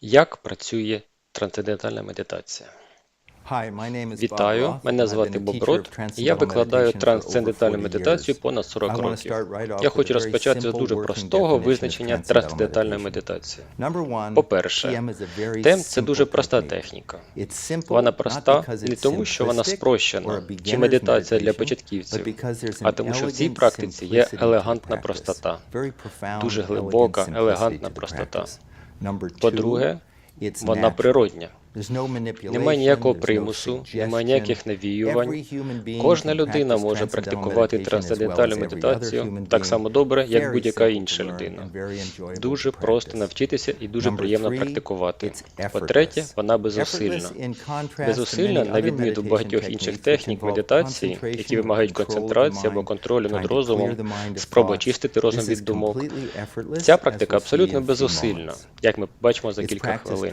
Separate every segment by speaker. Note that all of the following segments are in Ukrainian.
Speaker 1: Як працює трансцендентальна медитація? Вітаю, мене звати Боб Рот, і я викладаю трансцендентальну медитацію понад 40 років. Я хочу розпочати з дуже простого визначення трансцендентальної медитації. По-перше, тем це дуже проста техніка. Вона проста не тому, що вона спрощена, чи медитація для початківців, а тому, що в цій практиці є елегантна простота, дуже глибока, елегантна простота. По-друге, вона природня. Немає ніякого примусу, немає ніяких навіювань. Кожна людина може практикувати трансцендентальну медитацію так само добре, як будь-яка інша людина. Дуже просто навчитися і дуже приємно практикувати. По-третє, вона беззусильна. Беззусильна, на відміну від багатьох інших технік медитації, які вимагають концентрації або контролю над розумом, спроби очистити розум від думок. Ця практика абсолютно беззусильна, як ми бачимо за кілька хвилин.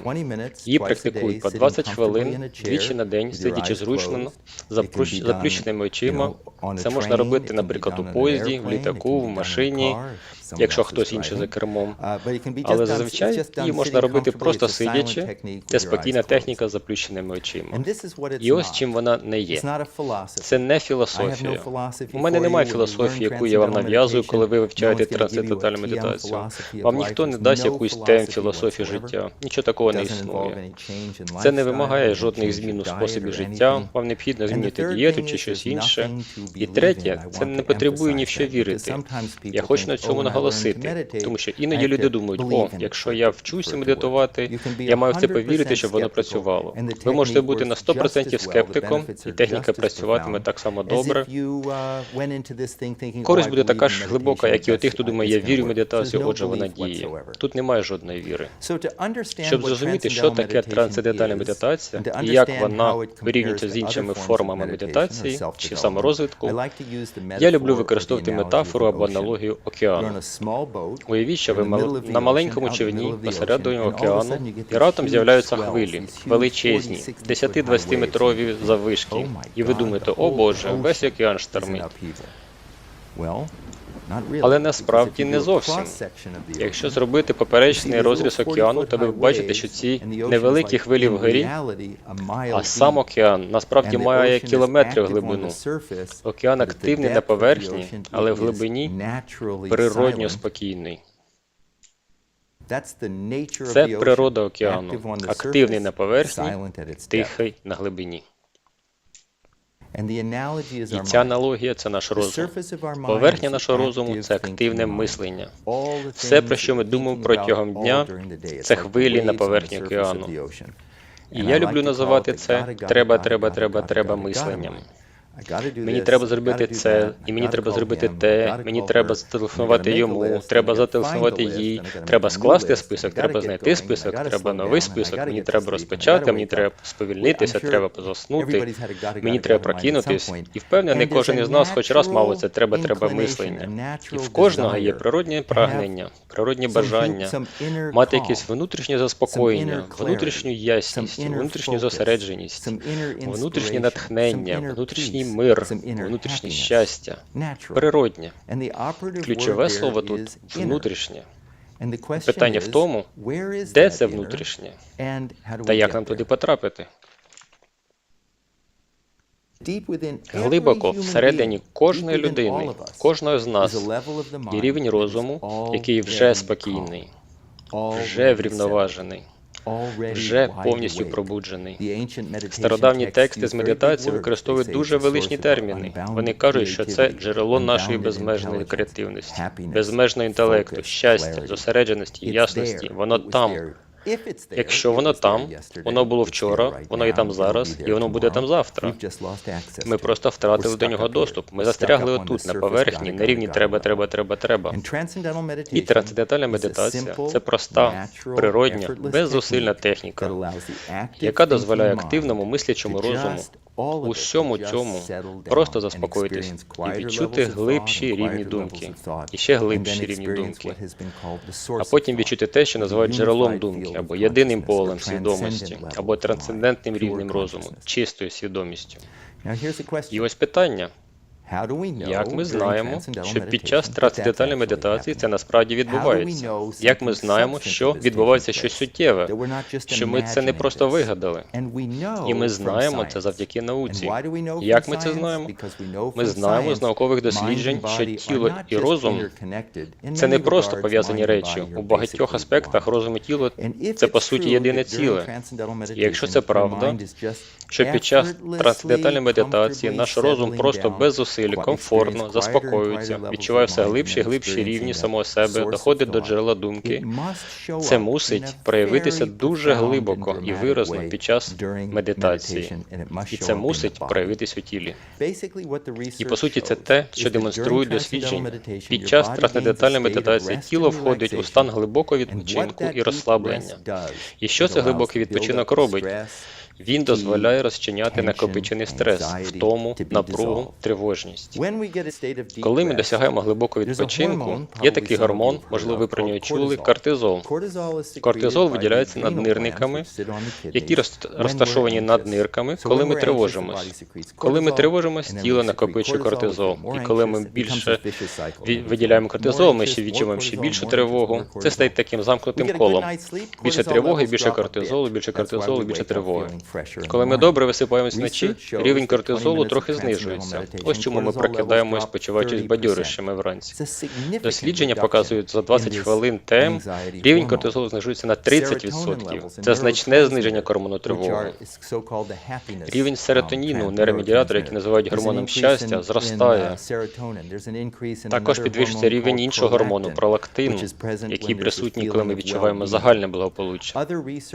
Speaker 1: Її практикують по 20 хвилин двічі на день, сидячи зручно, заплющ- заплющеними очима. Це можна робити, наприклад, у поїзді, в літаку, в машині, якщо хтось інший за кермом. Але зазвичай її можна робити просто сидячи. Це спокійна техніка з заплющеними очима. І ось чим вона не є. Це не філософія. У мене немає філософії, яку я вам нав'язую, коли ви вивчаєте трансцендентальну медитацію. Вам ніхто не дасть якусь тем філософію життя. Нічого такого не існує. Це не вимагає жодних змін у способі життя. Вам необхідно змінити дієту чи щось інше. І третє, це не потребує ні в що вірити. Я хочу на цьому наголосити, тому що іноді люди думають, о, якщо я вчуся медитувати, я маю в це повірити, щоб воно працювало. Ви можете бути на 100% скептиком, і техніка працюватиме так само добре. Користь буде така ж глибока, як і у тих, хто думає, я вірю в медитацію, отже вона діє. Тут немає жодної віри.
Speaker 2: Щоб зрозуміти, що таке трансцендентальна медитація і як вона вирівнюється з іншими формами медитації чи саморозвитку,
Speaker 1: Я люблю використовувати метафору або аналогію океану. Уявіть, що ви на маленькому човні посередині океану, і раптом з'являються хвилі, величезні, 10-20 метрові заввишки. І ви думаєте, о Боже, весь океан штормить.
Speaker 2: Але насправді не зовсім.
Speaker 1: Якщо зробити поперечний розріз океану, то ви бачите, що ці невеликі хвилі вгорі, а сам океан насправді має кілометри в глибину. Океан активний на поверхні, але в глибині природньо спокійний. Це природа океану, активний на поверхні, тихий на глибині. І ця аналогія це наш розум. Поверхня нашого розуму це активне мислення. Все, про що ми думаємо протягом дня, це хвилі на поверхні океану. І я люблю називати це треба, треба, треба, треба мисленням. Мені треба зробити це, і мені треба зробити те, мені треба зателефонувати йому, треба зателефонувати їй, треба скласти список, треба знайти список, треба новий список, мені треба розпочати, мені треба сповільнитися, треба заснути, мені треба прокинутись. І впевнений, кожен із нас хоч раз мав це треба, треба мислення. І в кожного є природнє прагнення, природні бажання, мати якесь внутрішнє заспокоєння, внутрішню ясність, внутрішню зосередженість, внутрішнє натхнення, внутрішній мир, внутрішнє щастя, природнє. Ключове слово тут внутрішнє. Питання в тому, де це внутрішнє, та як нам туди потрапити. Глибоко всередині кожної людини, кожного з нас є рівень розуму, який вже спокійний, вже врівноважений, вже повністю пробуджений. Стародавні тексти з медитації використовують дуже величні терміни. Вони кажуть, що це джерело нашої безмежної креативності, безмежного інтелекту, щастя, зосередженості, ясності. Воно там. Якщо воно там, воно було вчора, воно і там зараз, і воно буде там завтра. Ми просто втратили до нього доступ. Ми застрягли отут, на поверхні, на рівні треба, треба, треба, треба. І трансцендентальна медитація це проста, природня, беззусильна техніка, яка дозволяє активному мислячому розуму у всьому цьому просто заспокоїтись і відчути глибші рівні думки, і ще глибші рівні думки, а потім відчути те, що називають джерелом думки, або єдиним полем свідомості, або трансцендентним рівнем розуму, чистою свідомістю. І ось питання:
Speaker 2: Як ми знаємо, що під час трансцендентальної медитації це насправді відбувається? Як ми знаємо, що відбувається щось суттєве, що ми це не просто вигадали? І ми знаємо це завдяки науці. Як ми це знаємо? Ми знаємо з наукових досліджень, що тіло і розум це не просто пов'язані речі. У багатьох аспектах розум і тіло це по суті єдине ціле. І якщо це правда, що під час трансцендентальної медитації наш розум просто без зусиль, комфортно, заспокоюється, відчуває все глибші і глибші рівні самого себе, доходить до джерела думки. Це мусить проявитися дуже глибоко і виразно під час медитації. І це мусить проявитись у тілі. І по суті, це те, що демонструють дослідження. Під час трансцендентальної медитації тіло входить у стан глибокого відпочинку і розслаблення. І що це глибокий відпочинок робить? Він дозволяє розчиняти накопичений стрес, втому, напругу, тривожність. Коли ми досягаємо глибокого відпочинку, є такий гормон, можливо, ви про нього чули, кортизол. Кортизол виділяється наднирниками, які роз- розташовані над нирками, коли ми тривожимось. Коли ми тривожимось, тіло накопичує кортизол. І коли ми більше виділяємо кортизол, ми ще відчуваємо ще більшу тривогу. Це стає таким замкнутим колом. Більше тривоги, більше кортизолу, більше кортизолу, більше тривоги. Коли ми добре висипаємось вночі, рівень кортизолу трохи знижується. Ось чому ми прокидаємось, почуваючись бадьорищами вранці. Дослідження показують, за 20 хвилин ТМ рівень кортизолу знижується на 30%. Це значне зниження гормону тривоги. Рівень серотоніну, нейромедіатора, який називають гормоном щастя, зростає. Також підвищується рівень іншого гормону пролактину, який присутній, коли ми відчуваємо загальне благополуччя.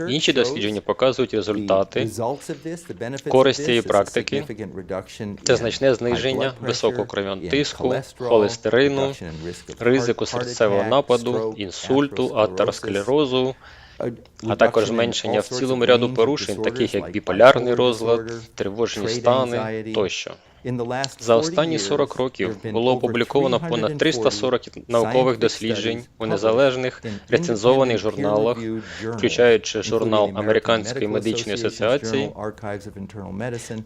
Speaker 2: Інші дослідження показують результати
Speaker 3: користь цієї практики.
Speaker 2: це значне зниження високого кров'яного тиску, холестерину, ризику серцевого нападу, інсульту, атеросклерозу, а також зменшення в цілому ряду порушень, таких як біполярний розлад, тривожні стани тощо. За останні 40 років було опубліковано понад 340 наукових досліджень у незалежних рецензованих журналах, включаючи журнал Американської медичної асоціації,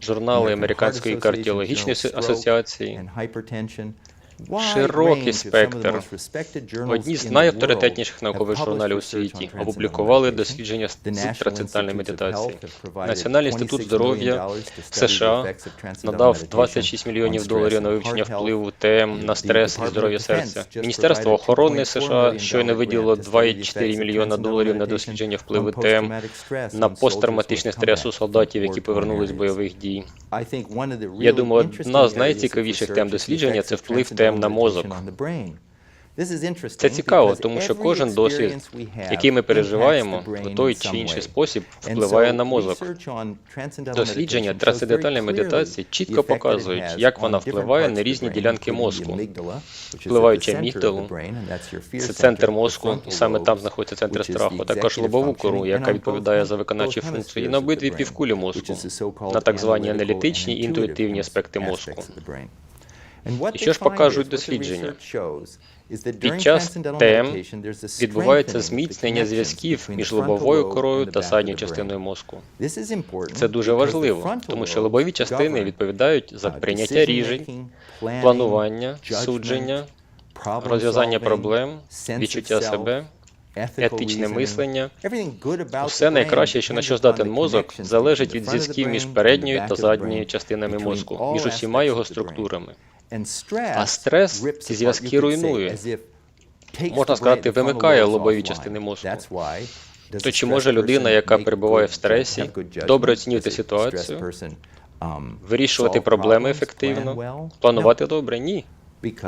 Speaker 2: журнали Американської кардіологічної асоціації, широкий спектр. Одні з найавторитетніших наукових журналів у світі опублікували дослідження з трансцендентальної медитації. Національний інститут здоров'я США надав 26 мільйонів доларів на вивчення впливу ТМ на стрес і здоров'я серця. Міністерство охорони США щойно виділило 2,4 мільйона доларів на дослідження впливу ТМ на посттравматичний стрес у солдатів, які повернулись з бойових дій. Я думаю, одна з найцікавіших тем дослідження це вплив ТМ на мозок.
Speaker 3: Це цікаво, тому що кожен досвід, який ми переживаємо, в той чи інший спосіб впливає на мозок.
Speaker 2: Дослідження трансцендентальної медитації чітко показують, як вона впливає на різні ділянки мозку, впливаючи амігдалу, це центр мозку, і саме там знаходиться центр страху, також лобову кору, яка відповідає за виконавчі функції, і на обидві півкулі мозку, на так звані аналітичні і інтуїтивні аспекти мозку.
Speaker 3: І що ж покажуть дослідження?
Speaker 2: Під час ТМ відбувається зміцнення зв'язків між лобовою корою та задньою частиною мозку. Це дуже важливо, тому що лобові частини відповідають за прийняття рішень, планування, судження, розв'язання проблем, відчуття себе, етичне мислення. Усе найкраще, що на що здатен мозок, залежить від зв'язків між передньою та задньою частинами мозку, між усіма його структурами. А стрес ці зв'язки руйнує. Можна сказати, вимикає лобові частини мозку. То чи може людина, яка перебуває в стресі, добре оцінювати ситуацію, вирішувати проблеми ефективно, планувати добре? Ні.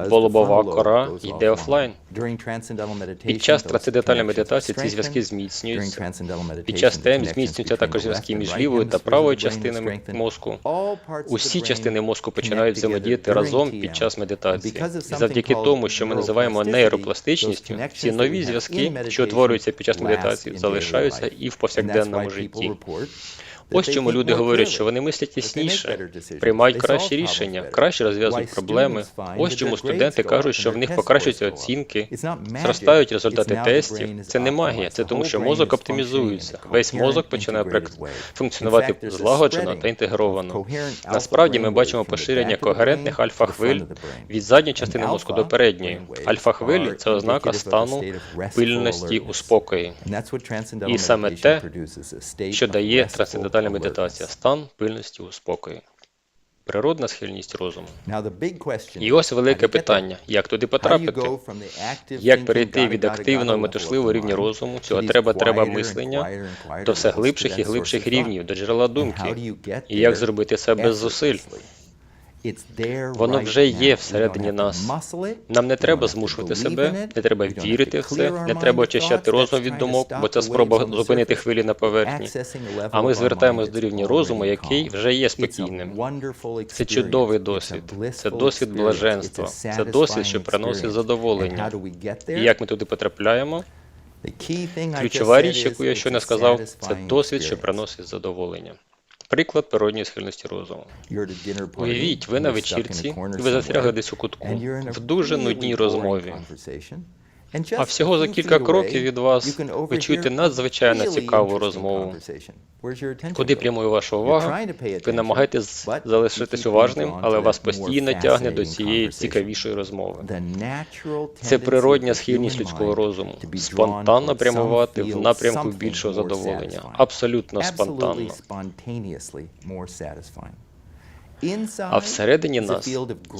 Speaker 2: Бо лобова кора йде офлайн. Під час трансцендентальної медитації ці зв'язки зміцнюються. Під час ТМ зміцнюються також зв'язки між лівою та правою частинами мозку. Усі частини мозку починають взаємодіяти разом під час медитації. І завдяки тому, що ми називаємо нейропластичністю, ці нові зв'язки, що утворюються під час медитації, залишаються і в повсякденному житті.
Speaker 1: Ось чому люди говорять, що вони мислять ясніше, приймають кращі рішення, краще розв'язують проблеми. Ось чому студенти кажуть, що в них покращуються оцінки, зростають результати тестів. Це не магія, це тому, що мозок оптимізується. Весь мозок починає функціонувати злагоджено та інтегровано. Насправді ми бачимо поширення когерентних альфа-хвиль від задньої частини мозку до передньої. Альфа-хвилі це ознака стану пильності у спокої.
Speaker 2: І саме те,
Speaker 1: що дає трансцендентальна медитація стан пильності у спокої. Природна схильність розуму. І ось велике питання: як туди потрапити? Як перейти від активного метушливого рівня розуму, цього треба треба мислення, до все глибших і глибших рівнів, до джерела думки. І як зробити це без зусиль? Воно вже є всередині нас. Нам не треба змушувати себе, не треба вірити в це, не треба очищати розум від думок, бо це спроба зупинити хвилі на поверхні. А ми звертаємось до рівня розуму, який вже є спокійним. Це чудовий досвід, це досвід блаженства, це досвід, що приносить задоволення. І як ми туди потрапляємо? Ключова річ, яку я щойно сказав, це досвід, що приносить задоволення. Приклад природньої схильності розуму. Уявіть, ви на вечірці, і ви застрягли десь у кутку, в дуже нудній розмові. А всього за кілька кроків від вас ви чуєте надзвичайно цікаву розмову. Куди прямує ваша увага? Ви намагаєтесь залишитись уважним, але вас постійно тягне до цієї цікавішої розмови. Це природня схильність людського розуму спонтанно прямувати в напрямку більшого задоволення. Абсолютно спонтанно. А всередині нас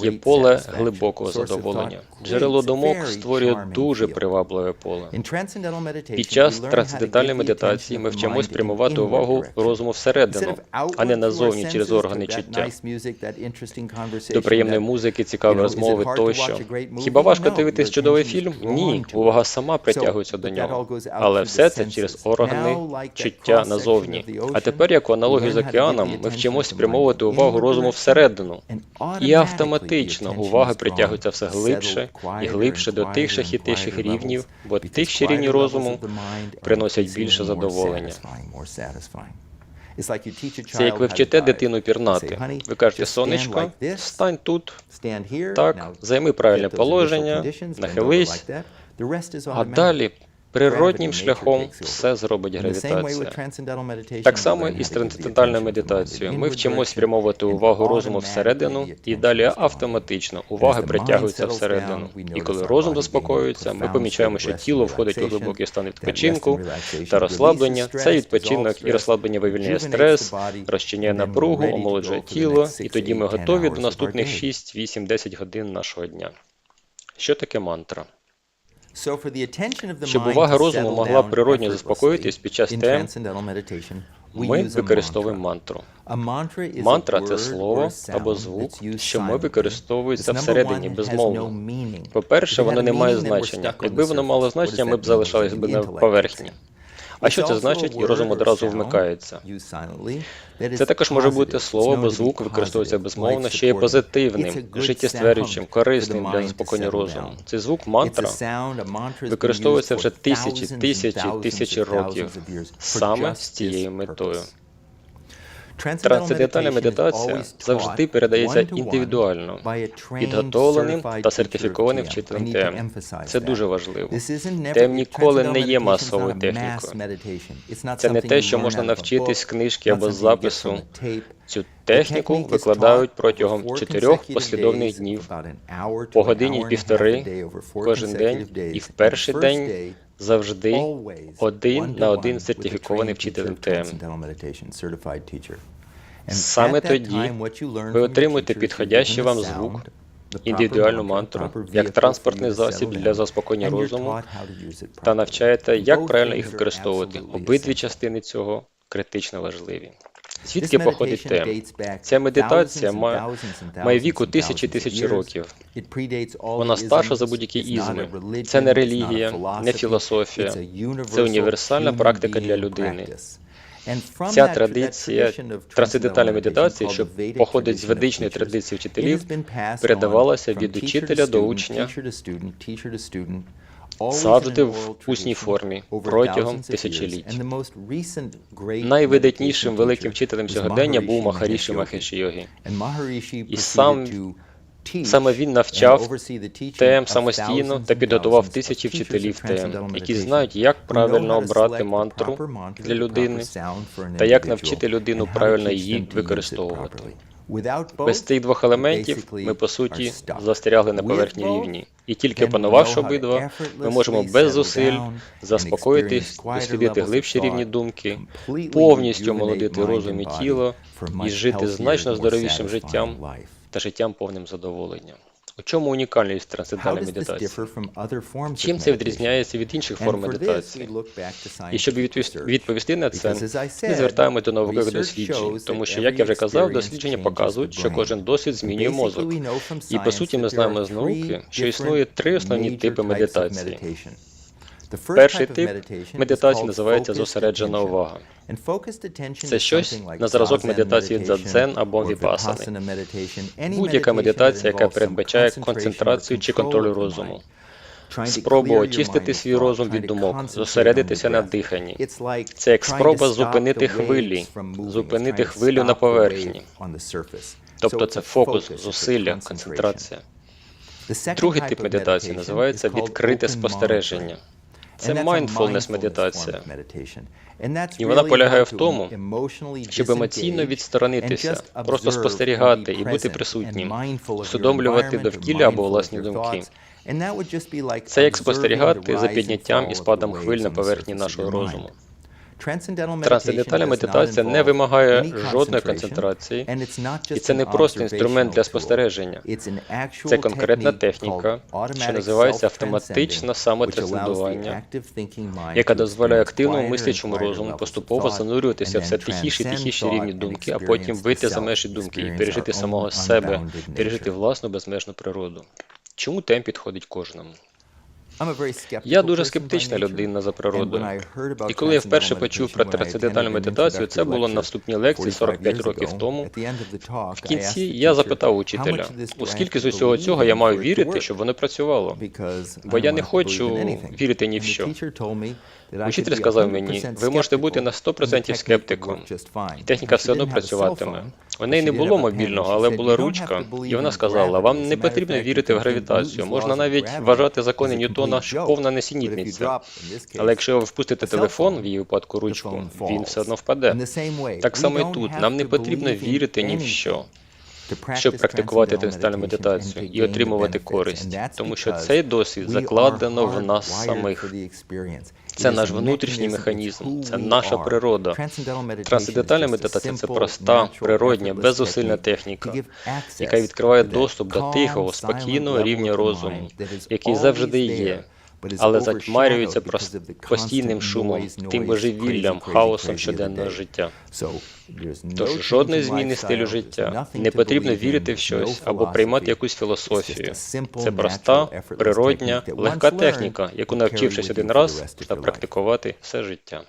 Speaker 1: є поле глибокого задоволення. Джерело думок створює дуже привабливе поле. Під час трансцендентальної медитації ми вчимось прямувати увагу розуму всередину, а не назовні через органи чуття. До приємної музики, цікавої розмови тощо. Хіба важко дивитись чудовий фільм? Ні, увага сама притягується до нього. Але все це через органи чуття назовні. А тепер, як у аналогію з океаном, ми вчимось спрямовувати увагу розуму всередину. І автоматично увага притягується все глибше і глибше до тихших і тихших рівнів, бо тихші рівні розуму приносять більше задоволення. Це як ви вчите дитину пірнати. Ви кажете, сонечко, стань тут, так, займи правильне положення, нахились, а далі природнім шляхом все зробить гравітація. Так само і з трансцендентальною медитацією. Ми вчимось спрямовувати увагу розуму всередину, і далі автоматично увага притягується всередину. І коли розум заспокоюється, ми помічаємо, що тіло входить у глибокий стан відпочинку та розслаблення. Цей відпочинок і розслаблення вивільняє стрес, розчиняє напругу, омолоджує тіло, і тоді ми готові до наступних 6, 8, 10 годин нашого дня. Що таке мантра? Щоб увага розуму могла природньо заспокоїтись під час тем, ми використовуємо мантру. Мантра це слово або звук, що ми використовується всередині безмовно. По-перше, воно не має значення. Якби воно мало значення, ми б залишались би на поверхні. А що це значить? І розум одразу вмикається. Це також може бути слово, бо звук використовується безмовно, ще є позитивним, життєстверюючим, корисним для заспокоєння розуму. Цей звук мантра використовується вже тисячі, тисячі, тисячі років саме з цією метою. Трансцендентальна медитація завжди передається індивідуально, підготовленим та сертифікованим вчителем ТМ. Це дуже важливо. ТМ ніколи не є масовою технікою. Це не те, що можна навчитись з книжки або з запису. Цю техніку викладають протягом чотирьох послідовних днів, по годині півтори кожен день, і в перший день завжди один на один сертифікований вчителем ТМ. Саме тоді ви отримуєте підходящий вам звук, індивідуальну мантру, як транспортний засіб для заспокоєння розуму, та навчаєте, як правильно їх використовувати. Обидві частини цього критично важливі. Звідки походить тем? Ця медитація має, має віку тисячі тисячі років. Вона старша за будь-які ізми. Це не релігія, не філософія. Це універсальна практика для людини. Ця традиція трансцендентальної медитації, що походить з ведичної традиції вчителів, передавалася від учителя до учня завжди в усній формі протягом тисячоліть. Найвидатнішим великим вчителем сьогодення був Махаріші Махеші Йогі.
Speaker 2: І сам Саме він навчав
Speaker 1: ТМ самостійно та підготував тисячі вчителів ТМ, які знають, як правильно обрати мантру для людини та як навчити людину правильно її використовувати. Без цих двох елементів ми, по суті, застрягли на поверхні рівні. І тільки опанувавши обидва, ми можемо без зусиль заспокоїтись, дослідити глибші рівні думки, повністю молодити розум і тіло і жити значно здоровішим життям та життям повним задоволення. У чому унікальність трансцендентальної медитації? Чим це відрізняється від інших форм медитації? І щоб відповісти, відповісти на це, ми звертаємося до наукових досліджень, тому що, як я вже казав, дослідження показують, що кожен досвід змінює мозок. І по суті, ми знаємо з науки, що існує три основні типи медитації.
Speaker 2: Перший тип медитації називається зосереджена увага.
Speaker 1: Це щось на зразок медитації дзадзен або віпасани. Будь-яка медитація, яка передбачає концентрацію чи контроль розуму. Спроба очистити свій розум від думок, зосередитися на диханні. Це як спроба зупинити хвилі, зупинити хвилю на поверхні. Тобто це фокус, зусилля, концентрація. Другий тип медитації називається відкрите спостереження. Це mindfulness медитація. І вона полягає в тому, щоб емоційно відсторонитися, просто спостерігати і бути присутнім, усвідомлювати довкілля або власні думки. Це як спостерігати за підняттям і спадом хвиль на поверхні нашого розуму. Трансцендентальна медитація не вимагає жодної концентрації, і це не просто інструмент для спостереження. Це конкретна техніка, що називається автоматичне самотрансцендування, яка дозволяє активному мислячому розуму поступово занурюватися в все тихіші і тихіші рівні думки, а потім вийти за межі думки і пережити самого себе, пережити власну безмежну природу. Чому темп підходить кожному? Я дуже скептична людина за природою. І коли я вперше почув про трансцендентальну медитацію, це було на вступній лекції 45 років тому. В кінці я запитав учителя, у скільки з усього цього я маю вірити, щоб воно працювало? Бо я не хочу вірити ні в що. Учитель сказав мені, ви можете бути на 100% скептиком, і техніка все одно працюватиме. У неї не було мобільного, але була ручка, і вона сказала, вам не потрібно вірити в гравітацію, можна навіть вважати закони Ньютона, що повна несенітниця. Але якщо ви впустите телефон, в її випадку ручку, він все одно впаде. Так само і тут, нам не потрібно вірити ні в що. Щоб практикувати трансцендентальну медитацію і отримувати користь, тому що цей досвід закладено в нас самих. Це наш внутрішній механізм, це наша природа. Трансцендентальна медитація це проста, природня, беззусильна техніка, яка відкриває доступ до тихого, спокійного рівня розуму, який завжди є, але затьмарюється постійним шумом, тим божевіллям, хаосом щоденного життя. Тож жодної зміни стилю життя. Не потрібно вірити в щось або приймати якусь філософію. Це проста, природня, легка техніка, яку навчившись один раз, та практикувати все життя.